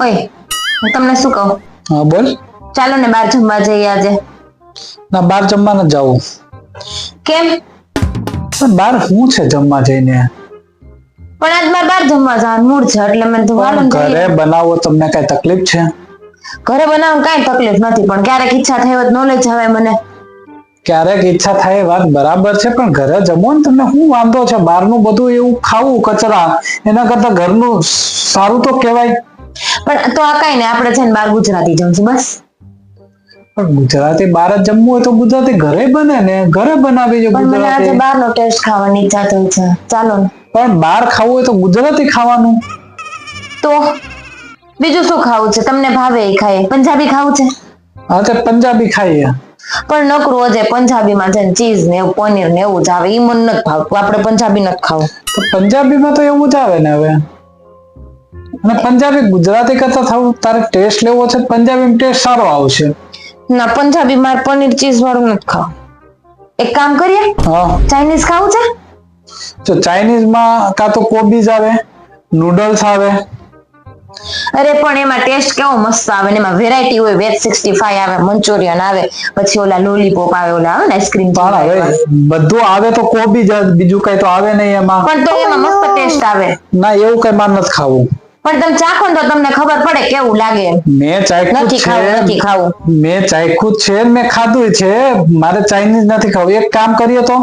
ઓય હું તમને શું કહું? હા બોલ. ચાલો ને બહાર જમવા જઈએ આજે. ના બહાર જમવા ન જાવું કેમ? પણ બહાર શું છે જમવા જઈને? પણ આજ મારે બહાર જમવા જવાનું મૂડ છે એટલે મેં તો ઘરે બનાવો તમને કઈ તકલીફ છે? ઘરે બનાવવાનું કાંઈ તકલીફ નથી પણ ક્યારેક ઈચ્છા થઈ હોય નોલેજ આવે મને. ક્યારેક ઈચ્છા થાય વાત બરાબર છે પણ ઘરે જમો ને તમને શું વાંધો છે? બહારનું બધું એવું ખાવું કચરા એના કરતા ઘરનું સારું તો કહેવાય. પણ તો આ કઈ ને આપણે છે ને બાર ગુજરાતી જમશું બસ. પણ ગુજરાતી બહાર જ જમવું હોય તો ગુજરાતી ઘરે બને ને ઘરે બનાવી જો પણ મને આજે બહાર નો ટેસ્ટ ખાવાની ઈચ્છા થઈ છે. ચાલો ને. પણ બહાર ખાવું હોય તો ગુજરાતી ખાવાનું. તો? બીજું શું ખાવું છે? તમને ભાવે એ ખાઈએ. પંજાબી ખાવું છે? હા તો પંજાબી ખાઈએ. પણ નકરું અજે પંજાબીમાં છે ચીઝ ને એવું પનીર ને એવું જ આવે. એ મને નથી ભાવતું. આપણે પંજાબી નથી ખાવું. તો પંજાબીમાં તો એવું જ આવે ને હવે. અને પંજાબી ગુજરાતી કરતા થવું તારે ટેસ્ટ લેવો છે પંજાબી ટેસ્ટ સારો આવશે. ના પંજાબી માર પનીર ચીઝ વાળું નથી ખાવ. એક કામ કરીએ હા. ચાઇનીઝ ખાવું છે? જો ચાઇનીઝમાં કાં તો કોબીઝ આવે નૂડલ્સ આવે. અરે પણ એમાં ટેસ્ટ કેવો મસ્ત આવે ને એમાં વેરાયટી હોય વેજ સિક્સટી ફાઈવ આવે મંચુરિયન આવે પછી ઓલા લોલીપોપ આવે ઓલા આવે ને આઈસ્ક્રીમ પણ હવે બધું આવે તો કોબી જ બીજું કઈ તો આવે નહીં એમાં. પણ તો એમાં મસ્ત ટેસ્ટ આવે. ના એવું કઈ માર નથી ખાવું. પણ તમે ચાખો તો તમને ખબર પડે કેવું લાગે. મેં ચાખ્યું નથી ખાવું નથી ખાવું. મેં ચાખ્યું છે મેં ખાધું છે. મારે ચાઇનીઝ નથી ખાવું. એક કામ કરીએ તો?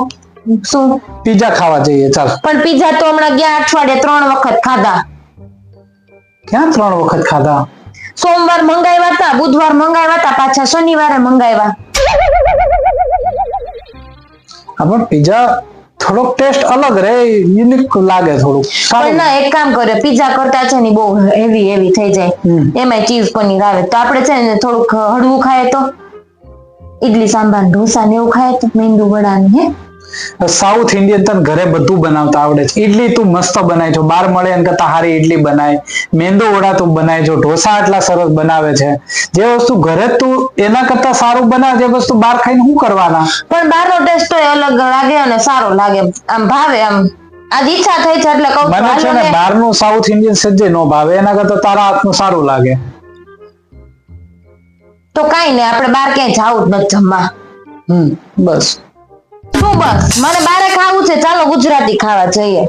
શું? પીઝા ખાવા જઈએ ચાલ. પણ પીઝા તો હમણાં ગયા અઠવાડિયે ત્રણ વખત ખાધા. ક્યાં ત્રણ વખત ખાધા? સોમવાર મંગાવ્યા હતા બુધવાર મંગાવ્યા હતા પાછા શનિવારે મંગાવ્યા. હા, પણ પીઝા થોડોક ટેસ્ટ અલગ રહે યુનિક લાગે થોડુંક. પણ ના એક કામ કરે પીઝા કરતા છે ને બહુ હેવી હેવી થઈ જાય. એમાં ચીઝ પનીર આવે. તો આપણે છે ને થોડુંક હળવું ખાય તો? ઈડલી સાંભાર ઢોસા ને એવું ખાય તો મેંદુ વડા ને હે? સાઉથ ઇન્ડિયન તને ઘરે બધું બનાવતા આવડે છે. ઇડલી તું મસ્ત બનાવી છો. બાર મળે એના કરતા હારી ઇડલી બનાય. મેંદો વડા તું બનાવી છો. ઢોસા આટલા સરસ બનાવે છે. જે વસ્તુ ઘરે તું એના કરતા સારું બનાવે જે વસ્તુ બહાર ખાઈને શું કરવાના? પણ બહારનો ટેસ્ટ તો અલગ લાગે અને સારો લાગે. આમ ભાવે આમ. આજ ઈચ્છા થઈ છે એટલે કહું મને છે ને ને. બહારનું સાઉથ ઇન્ડિયન સજ્જે નો ભાવે. એના કરતા તારા હાથનું સારું લાગે. તો કાઈ નહીં આપણે બહાર ક્યાંય જવું જ નથી જમવા. હમ બસ. શું બસ? મને બારે ખાવું છે. ચાલો ગુજરાતી ખાવા જઈએ.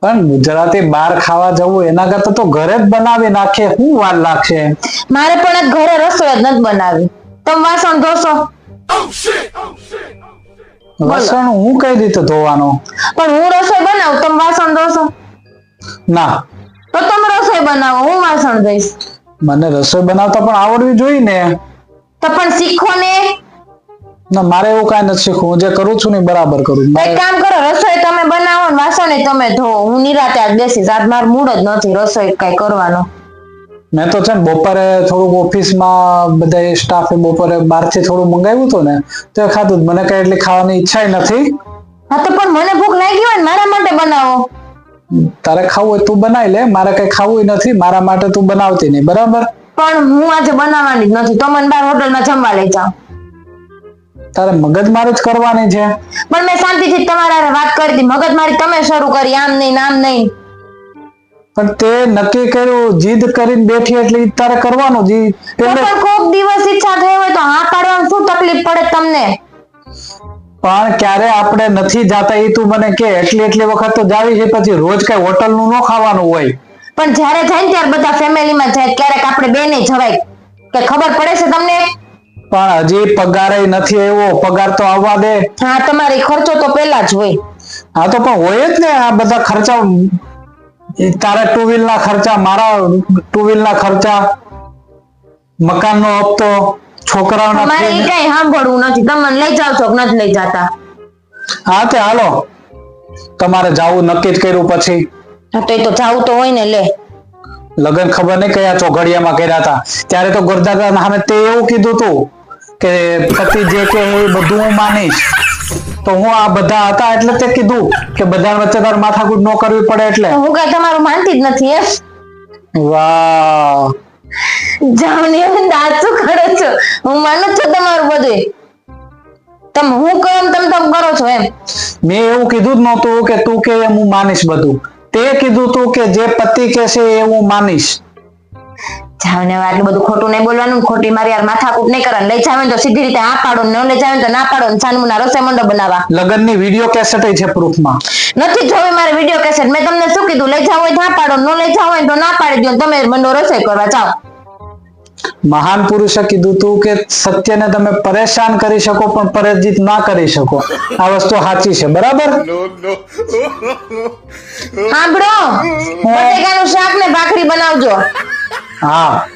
પણ ગુજરાતી બહાર ખાવા જવું એના કરતા તો ઘરે જ બનાવી નાખે. શું વાર લાગશે? મારે પણ આજ ઘરે રસોઈ જ નથી બનાવી. તમે વાસણ ધોશો. વાસણ હું કઈ રીતે ધોવાનો? પણ હું રસોઈ બનાવું. તમે વાસણ ધોશો. ના. તો તમે રસોઈ બનાવો. હું વાસણ ધોઈશ. મને રસોઈ બનાવતા પણ આવડવી જોઈએ ને. તો પણ શીખો ને. ના મારે એવું કઈ નથી શીખવું. હું જે કરું છું ને એ બરાબર કરું એક મારે- કામ કરો રસોઈ તમે બનાવો ને વાસણ તમે ધો. હું નિરાતે આજ બેસીશ. આજ મારું મૂડ જ નથી રસોઈ કઈ કરવાનો. મેં તો છે ને બપોરે થોડુંક ઓફિસમાં બધા સ્ટાફે બપોરે બહારથી થોડું મંગાવ્યું હતું ને તો એ ખાધું જ. મને કઈ એટલી ખાવાની ઈચ્છા નથી. હા તો પણ મને ભૂખ લાગી હોય ને મારા માટે બનાવો. તારે ખાવું હોય તું બનાવી લે. મારે કઈ ખાવું નથી. મારા માટે તું બનાવતી નહીં. બરાબર? પણ હું આજે બનાવવાની જ નથી. તો મને બાર હોટલમાં જમવા લઈ જાઓ. તારે મગજમારી જ કરવાની છે. પણ મેં શાંતિથી તમારા હારે વાત કરી હતી. મગજમારી તમે શરૂ કરી આમ નહીં નામ નહીં. પણ તે નક્કી કર્યું જીદ કરીને બેઠી એટલે ઈ તારે કરવાનું જી. તો પણ કોક દિવસ ઈચ્છા થઈ હોય તો હા પાડવાનું શું તકલીફ પડે તમને? પણ ક્યારે આપણે નથી જાતા એ તું મને કે એટલી એટલી વખત તો જાવી છે પછી રોજ કઈ હોટલનું ન ખાવાનું હોય. પણ જ્યારે જાય ને ત્યારે બધા ફેમિલીમાં જાય ક્યારેક આપણે બે નહીં જવાય કે ખબર પડે છે તમને? પણ હજી પગાર નથી આવ્યો. પગાર તો આવવા દે. હા તમારે ખર્ચો તો પેલા જ હોય. હા તો પણ હોય જ ને આ બધા ખર્ચા. તારા ટુ વ્હીલ ના ખર્ચા મારા ટુ વ્હીલ ના ખર્ચા મકાન નો હપ્તો છોકરાઓના મારે એ કઈ સાંભળવું નથી. તમે મને લઈ જાવ છો નથી લઈ જાતા? હા તે હાલો. તમારે જાવું નક્કી જ કર્યું પછી. હા તો એ તો જાવું તો હોય ને લે. લગન ખબર નહીં કયા ચોઘડિયામાં કર્યા હતા. ત્યારે તો ગુરદાદા સામે તે એવું કીધું તું. કે પતિ જે કે એ બધું હું માનીશ તો હું આ બધા હતા એટલે તે કીધું કે બધા વચ્ચે તાર માથાકૂટ ન કરવી પડે એટલે. હું કઈ તમારું માનતી જ નથી એમ. વાહ. જાવની એમ દાંત કરો છો. હું માનું છું તમારું બધું તમે હું કહો એમ તમે તમે કરો છો એમ. મેં એવું કીધું જ નહોતું કે તું કે હું માનીશ બધું. તે કીધું તું કે જે પતિ કે છે એ હું માનીશ. જાવ ને આટલું બધું ખોટું નહીં બોલવાનું ખોટી મારી યાર માથાકૂટ નહીં કરવાની. લઈ જાવે તો સીધી રીતે આ પાડો ન લઈ જાવે તો ના પાડો ને સાનમુના રસોઈ મંડો બનાવવા. લગ્નની વીડિયો કેસેટ છે પ્રૂફમાં નથી જોવી મારે વીડિયો કેસેટ મેં તમને શું કીધું? લઈ જાવ હોય તો પાડો ન લઈ જાવ હોય તો ના પાડી દો તમે મંડો રસોઈ કરવા જાઓ. મહાન પુરુષે કીધું તું કે સત્યને તમે પરેશાન કરી શકો પણ પરાજિત ના કરી શકો. આ વસ્તુ સાચી છે બરાબર? સાંભળો. બટેકાનું શાક ને ભાખરી બનાવજો. હા